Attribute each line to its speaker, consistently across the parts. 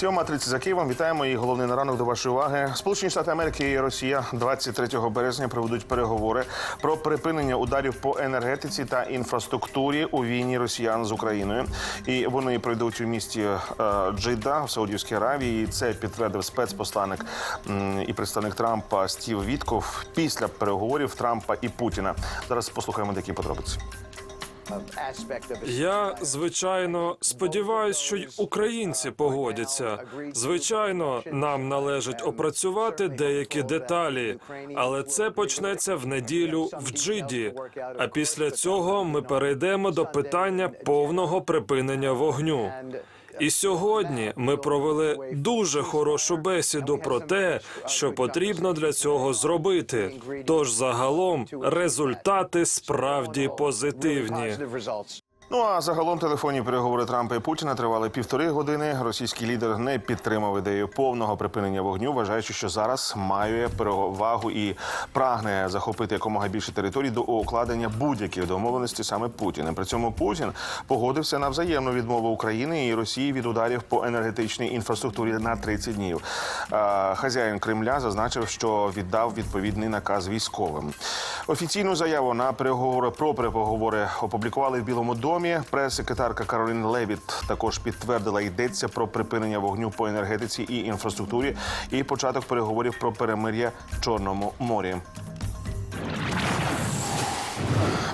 Speaker 1: Сьома 30 за Києвом. Вітаємо і головний на ранок до вашої уваги. Сполучені Штати Америки і Росія 23 березня проведуть переговори про припинення ударів по енергетиці та інфраструктурі у війні росіян з Україною. І вони пройдуть у місті е, Джида в Саудівській Аравії. Це підтвердив спецпосланник і представник Трампа Стів Вітков після переговорів Трампа і Путіна. Зараз послухаємо деякі подробиці.
Speaker 2: Я звичайно сподіваюся, що й українці погодяться. Звичайно, нам належить опрацювати деякі деталі, але це почнеться в неділю в Джиді. А після цього ми перейдемо до питання повного припинення вогню. І сьогодні ми провели дуже хорошу бесіду про те, що потрібно для цього зробити. Тож загалом результати справді позитивні.
Speaker 1: Ну а загалом телефонні переговори Трампа і Путіна тривали півтори години. Російський лідер не підтримав ідею повного припинення вогню, вважаючи, що зараз має перевагу і прагне захопити якомога більше територій до укладення будь-яких домовленостей саме Путіним. При цьому Путін погодився на взаємну відмову України і Росії від ударів по енергетичній інфраструктурі на 30 днів. Хазяїн Кремля зазначив, що віддав відповідний наказ військовим. Офіційну заяву на переговори про переговори опублікували в Білому домі. Прес-секретарка Каролін Левіт також підтвердила, йдеться про припинення вогню по енергетиці і інфраструктурі. І початок переговорів про перемир'я в Чорному морі.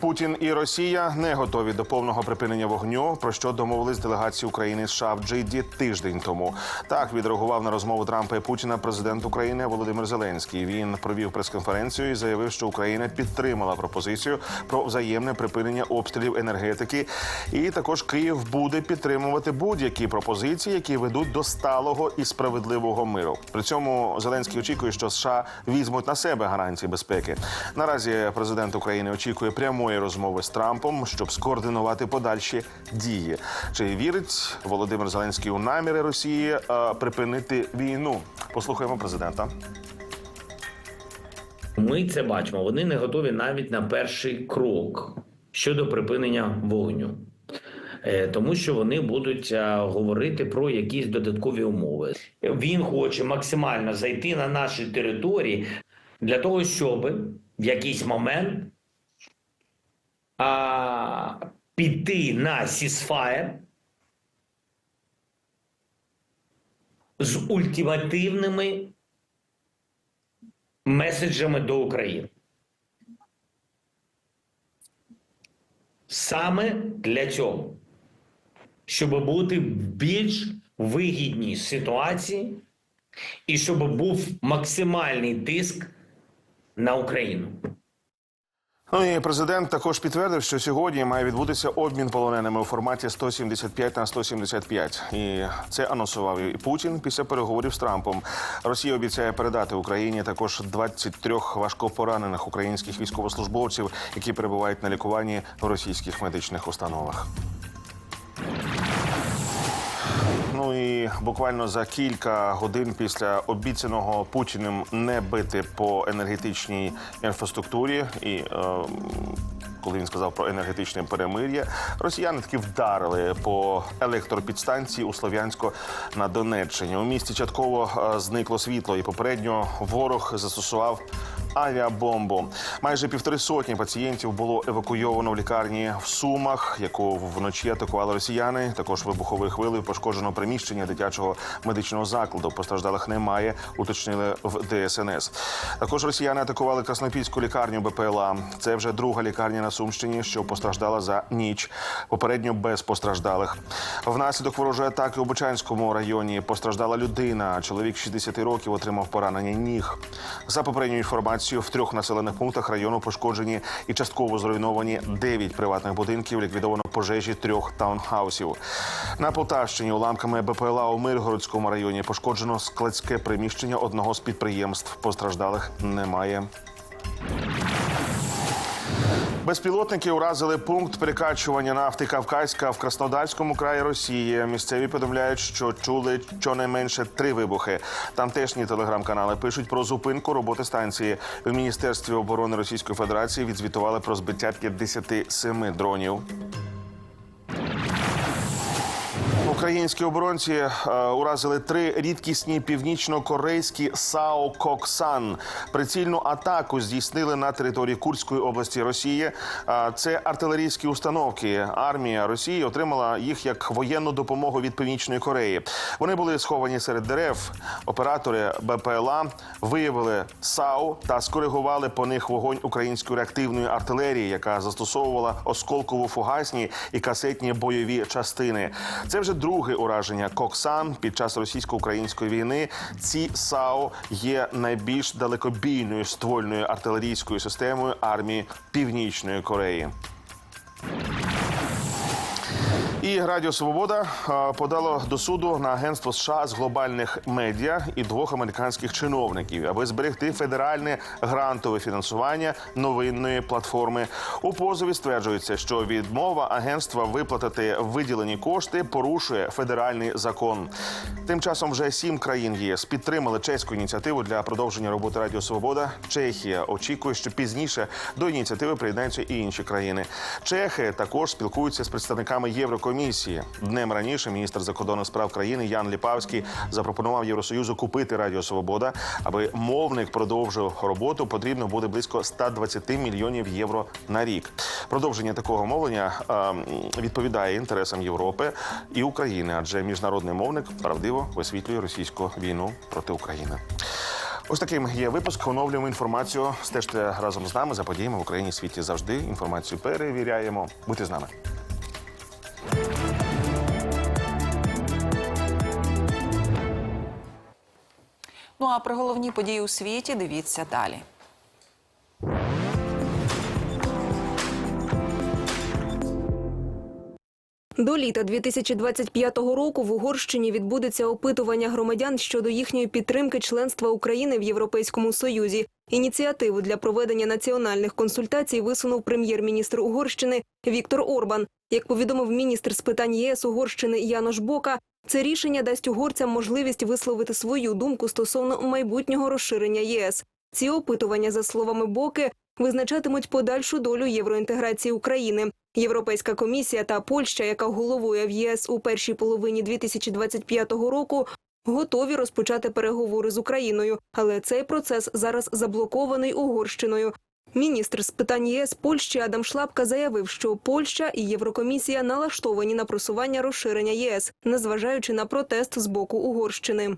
Speaker 1: Путін і Росія не готові до повного припинення вогню, про що домовились делегації України США в Джиді тиждень тому. Так відреагував на розмову Трампа і Путіна президент України Володимир Зеленський. Він провів прес-конференцію і заявив, що Україна підтримала пропозицію про взаємне припинення обстрілів енергетики. І також Київ буде підтримувати будь-які пропозиції, які ведуть до сталого і справедливого миру. При цьому Зеленський очікує, що США візьмуть на себе гарантії безпеки. Наразі президент України очікує прямої розмови з Трампом, щоб скоординувати подальші дії. Чи вірить Володимир Зеленський у наміри Росії е, припинити війну? Послухаємо президента.
Speaker 3: Ми це бачимо. Вони не готові навіть на перший крок щодо припинення вогню. Е, Тому що вони будуть е, говорити про якісь додаткові умови. Він хоче максимально зайти на наші території для того, щоб в якийсь момент а, піти на сісфаєр з ультимативними меседжами до України. Саме для цього, щоб бути в більш вигідній ситуації і щоб був максимальний тиск на Україну.
Speaker 1: Ну і президент також підтвердив, що сьогодні має відбутися обмін полоненими у форматі 175 на 175. І це анонсував і Путін після переговорів з Трампом. Росія обіцяє передати Україні також 23 важкопоранених українських військовослужбовців, які перебувають на лікуванні в російських медичних установах. Ну і буквально за кілька годин після обіцяного Путіним не бити по енергетичній інфраструктурі і. Е, коли він сказав про енергетичне перемир'я, росіяни таки вдарили по електропідстанції у Слов'янську на Донеччині. У місті частково е, зникло світло, і попередньо ворог застосував авіабомбу. Майже півтори сотні пацієнтів було евакуйовано в лікарні в Сумах, яку вночі атакували росіяни. Також вибуховою хвилею пошкоджено приміщення дитячого медичного закладу. Постраждалих немає, уточнили в ДСНС. Також росіяни атакували Краснопільську лікарню БПЛА. Це вже друга лікарня на Сумщині, що постраждала за ніч. Попередньо без постраждалих. Внаслідок ворожої атаки у Бучанському районі постраждала людина. Чоловік 60 років отримав поранення ніг. За попередньою інформацією, в трьох населених пунктах району пошкоджені і частково зруйновані 9 приватних будинків. Ліквідовано пожежі трьох таунхаусів. На Полтавщині уламками БПЛА у Миргородському районі пошкоджено складське приміщення одного з підприємств. Постраждалих немає. Безпілотники уразили пункт перекачування нафти Кавказька в Краснодарському краї Росії. Місцеві повідомляють, що чули щонайменше три вибухи. Тамтешні телеграм-канали пишуть про зупинку роботи станції. В міністерстві оборони Російської Федерації відзвітували про збиття 57 дронів. Українські оборонці е, уразили три рідкісні північно-корейські САО Коксан. Прицільну атаку здійснили на території Курської області Росії. Е, це артилерійські установки. Армія Росії отримала їх як воєнну допомогу від Північної Кореї. Вони були сховані серед дерев. Оператори БПЛА виявили САУ та скоригували по них вогонь української реактивної артилерії, яка застосовувала осколково-фугасні і касетні бойові частини. Це вже друге ураження Коксан під час російсько-української війни. Ці САУ є найбільш далекобійною ствольною артилерійською системою армії Північної Кореї. І Радіо Свобода подало до суду на агентство США з глобальних медіа і двох американських чиновників, аби зберегти федеральне грантове фінансування новинної платформи. У позові стверджується, що відмова агентства виплатити виділені кошти порушує федеральний закон. Тим часом вже сім країн ЄС підтримали чеську ініціативу для продовження роботи Радіо Свобода. Чехія очікує, що пізніше до ініціативи приєднаються і інші країни. Чехи також спілкуються з представниками Єврокомісії. Днем раніше міністр закордонних справ країни Ян Ліпавський запропонував Євросоюзу купити Радіо Свобода, аби мовник продовжив роботу. Потрібно буде близько 120 мільйонів євро на рік. Продовження такого мовлення відповідає інтересам Європи і України, адже міжнародний мовник правдиво висвітлює російську війну проти України. Ось таким є випуск. Оновлюємо інформацію. Стежте разом з нами за подіями в Україні світі завжди. Інформацію перевіряємо. Будьте з нами.
Speaker 4: Ну а про головні події у світі дивіться далі.
Speaker 5: До літа 2025 року в Угорщині відбудеться опитування громадян щодо їхньої підтримки членства України в Європейському Союзі. Ініціативу для проведення національних консультацій висунув прем'єр-міністр Угорщини Віктор Орбан. Як повідомив міністр з питань ЄС Угорщини Янош Бока, це рішення дасть угорцям можливість висловити свою думку стосовно майбутнього розширення ЄС. Ці опитування, за словами Боки, визначатимуть подальшу долю євроінтеграції України. Європейська комісія та Польща, яка головує в ЄС у першій половині 2025 року, готові розпочати переговори з Україною, але цей процес зараз заблокований Угорщиною. Міністр з питань ЄС Польщі Адам Шлапка заявив, що Польща і Єврокомісія налаштовані на просування розширення ЄС, незважаючи на протест з боку Угорщини.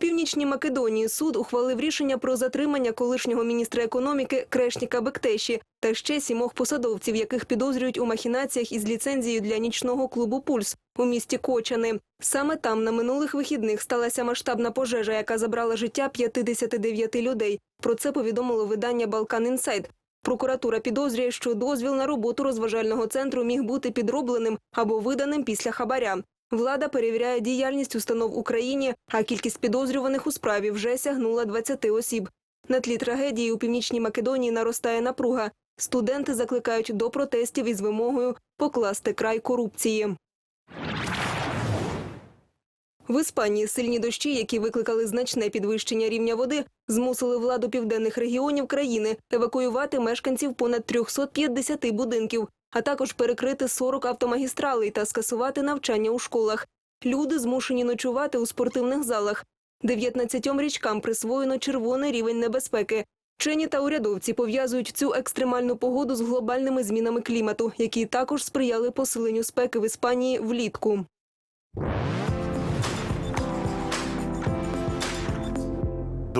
Speaker 5: Північній Македонії суд ухвалив рішення про затримання колишнього міністра економіки Крешніка Бектеші та ще сімох посадовців, яких підозрюють у махінаціях із ліцензією для нічного клубу Пульс у місті Кочани. Саме там на минулих вихідних сталася масштабна пожежа, яка забрала життя 59 людей. Про це повідомило видання Балкан Інсайд. Прокуратура підозрює, що дозвіл на роботу розважального центру міг бути підробленим або виданим після хабаря. Влада перевіряє діяльність установ Україні, а кількість підозрюваних у справі вже сягнула 20 осіб. На тлі трагедії у північній Македонії наростає напруга. Студенти закликають до протестів із вимогою покласти край корупції. В Іспанії сильні дощі, які викликали значне підвищення рівня води, змусили владу південних регіонів країни евакуювати мешканців понад 350 будинків, а також перекрити 40 автомагістралей та скасувати навчання у школах. Люди змушені ночувати у спортивних залах. 19 річкам присвоєно червоний рівень небезпеки. Вчені та урядовці пов'язують цю екстремальну погоду з глобальними змінами клімату, які також сприяли посиленню спеки в Іспанії влітку.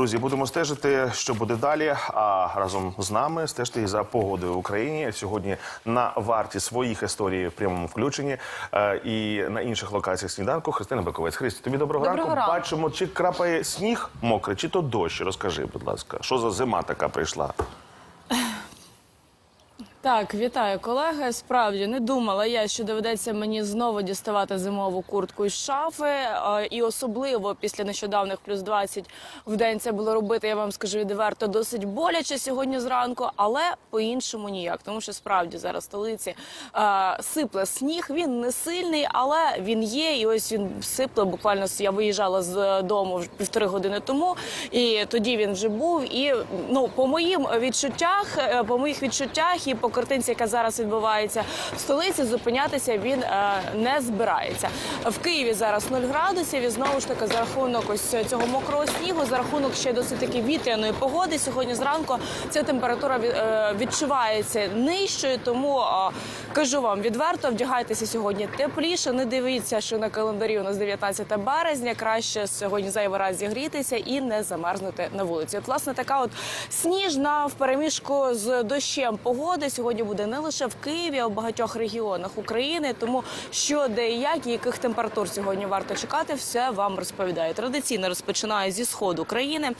Speaker 1: Друзі, будемо стежити, що буде далі. А разом з нами стежте і за погодою в Україні. Сьогодні на варті своїх історій в прямому включенні е, і на інших локаціях сніданку. Христина Бековець. Христі, тобі доброго,
Speaker 4: Доброго
Speaker 1: ранку.
Speaker 4: ранку.
Speaker 1: Бачимо, чи крапає сніг мокрий, чи то дощ. Розкажи, будь ласка, що за зима така прийшла?
Speaker 6: Та Так, вітаю, колеги. Справді не думала я, що доведеться мені знову діставати зимову куртку із шафи. Е, І особливо після нещодавних плюс 20 в день це було робити. Я вам скажу відверто, досить боляче сьогодні зранку, але по-іншому ніяк. Тому що справді зараз в столиці е, сипле сніг. Він не сильний, але він є. І ось він сипле. Буквально я виїжджала з дому півтори години тому, і тоді він вже був. І ну по моїм відчуттях, е, по моїх відчуттях і по картинці, яка зараз відбувається в столиці, зупинятися він е, не збирається. В Києві зараз 0 градусів. І знову ж таки за рахунок ось цього мокрого снігу, за рахунок ще досить таки вітряної погоди. Сьогодні зранку ця температура е, відчувається нижчою. Тому е, кажу вам відверто, вдягайтеся сьогодні тепліше. Не дивіться, що на календарі у нас 19 березня. Краще сьогодні зайвий раз зігрітися і не замерзнути на вулиці. От, власне, така от сніжна в переміжку з дощем погоди сьогодні буде не лише в Києві, а в багатьох регіонах України. Тому що де і як і яких температур сьогодні варто чекати, все вам розповідаю. Традиційно розпочинаю зі сходу країни.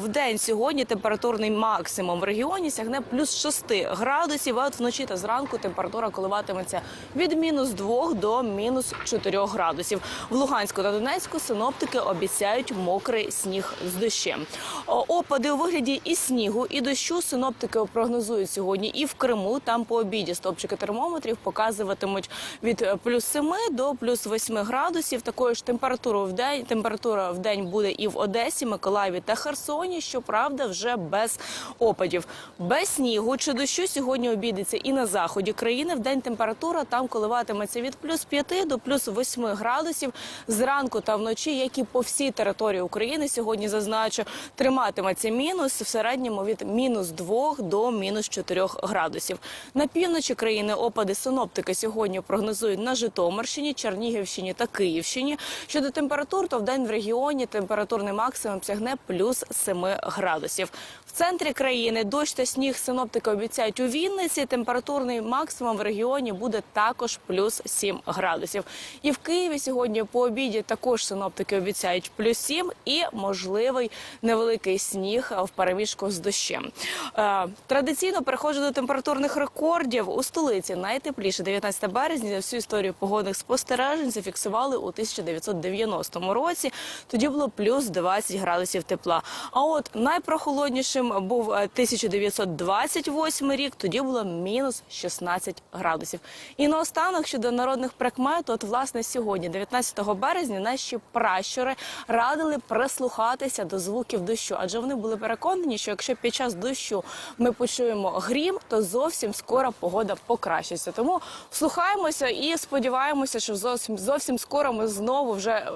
Speaker 6: В день сьогодні температурний максимум в регіоні сягне плюс 6 градусів. А от вночі та зранку температура коливатиметься від мінус 2 до мінус 4 градусів. В Луганську та Донецьку синоптики обіцяють мокрий сніг з дощем. Опади у вигляді і снігу, і дощу синоптики прогнозують сьогодні і в Криму. Там по обіді стопчики термометрів показуватимуть від е, плюс 7 до плюс 8 градусів. Такою ж температурою в день температура в день буде і в Одесі, Миколаєві та Херсоні. Щоправда, вже без опадів. Без снігу чи дощу сьогодні обідеться і на заході країни. В день температура там коливатиметься від плюс 5 до плюс 8 градусів. Зранку та вночі, як і по всій території України, сьогодні зазначу, триматиметься мінус в середньому від мінус 2 до мінус 4 градусів. На півночі країни опади синоптики сьогодні прогнозують на Житомирщині, Чернігівщині та Київщині. Щодо температур, то в день в регіоні температурний максимум сягне плюс 7 градусів. В центрі країни дощ та сніг синоптики обіцяють у Вінниці. Температурний максимум в регіоні буде також плюс 7 градусів. І в Києві сьогодні по обіді також синоптики обіцяють плюс 7 і можливий невеликий сніг в переміжку з дощем. Е, Традиційно переходжу до температурних рекордів у столиці. Найтепліше 19 березня за всю історію погодних спостережень зафіксували у 1990 році. Тоді було плюс 20 градусів тепла. А от найпрохолоднішим був е, 1928 рік. Тоді було мінус 16 градусів. І наостанок щодо народних прикмет, от власне сьогодні, 19 березня, наші пращури радили прислухатися до звуків дощу, адже вони були переконані, що якщо під час дощу ми почуємо грім, то зовсім скоро погода покращиться. Тому слухаємося і сподіваємося, що зовсім зовсім скоро ми знову вже е,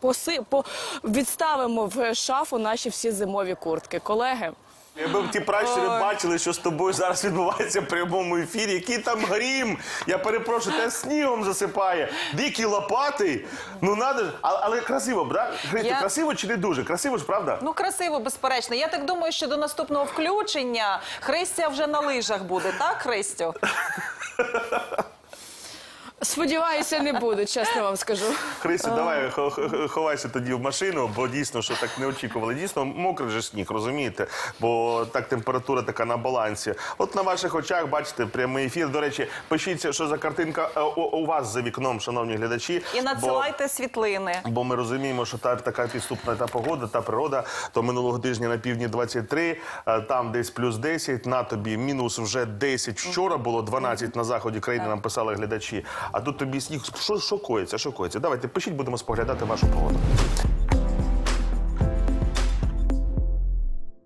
Speaker 6: поси по відставимо в шафу наші всі зимові куртки. Колеги.
Speaker 1: Якби б ті пращури бачили, що з тобою зараз відбувається в прямому ефірі, який там грім. Я перепрошую, те снігом засипає. Дикі лопати. Ну надо ж. А- але красиво, б, да?
Speaker 4: Я-
Speaker 1: красиво чи не дуже? Красиво ж, правда?
Speaker 4: Ну, красиво, безперечно. Я так думаю, що до наступного включення Христя вже на лижах буде, так, Христю?
Speaker 6: Сподіваюся, не буду, чесно вам скажу.
Speaker 1: Христо, давай хо- хо- ховайся тоді в машину, бо дійсно, що так не очікували. Дійсно, мокрий же сніг, розумієте? Бо так температура така на балансі. От на ваших очах бачите прямий ефір. До речі, пишіть, що за картинка е, у, у вас за вікном, шановні глядачі.
Speaker 4: І
Speaker 1: бо-
Speaker 4: надсилайте світлини.
Speaker 1: Бо ми розуміємо, що та така підступна та погода, та природа. То минулого тижня на півдні 23, е, там десь плюс 10, на тобі мінус вже 10. Вчора було 12 на заході країни. Нам писали глядачі. А тут тобі сніг. Що? Що коїться? Давайте пишіть, будемо споглядати вашу погоду.